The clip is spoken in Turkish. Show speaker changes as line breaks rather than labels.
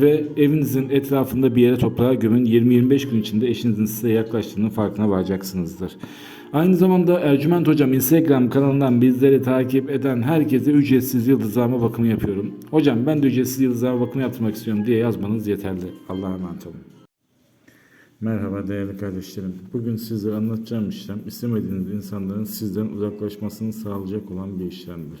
ve evinizin etrafında bir yere toprağa gömün. 20-25 gün içinde eşinizin size yaklaştığının farkına varacaksınızdır. Aynı zamanda Ercüment Hocam Instagram kanalından bizleri takip eden herkese ücretsiz yıldızlama bakımı yapıyorum. Hocam ben de ücretsiz yıldızlama bakımı yaptırmak istiyorum diye yazmanız yeterli. Allah'a emanet olun. Merhaba değerli kardeşlerim. Bugün sizlere anlatacağım işlem istemediğiniz insanların sizden uzaklaşmasını sağlayacak olan bir işlemdir.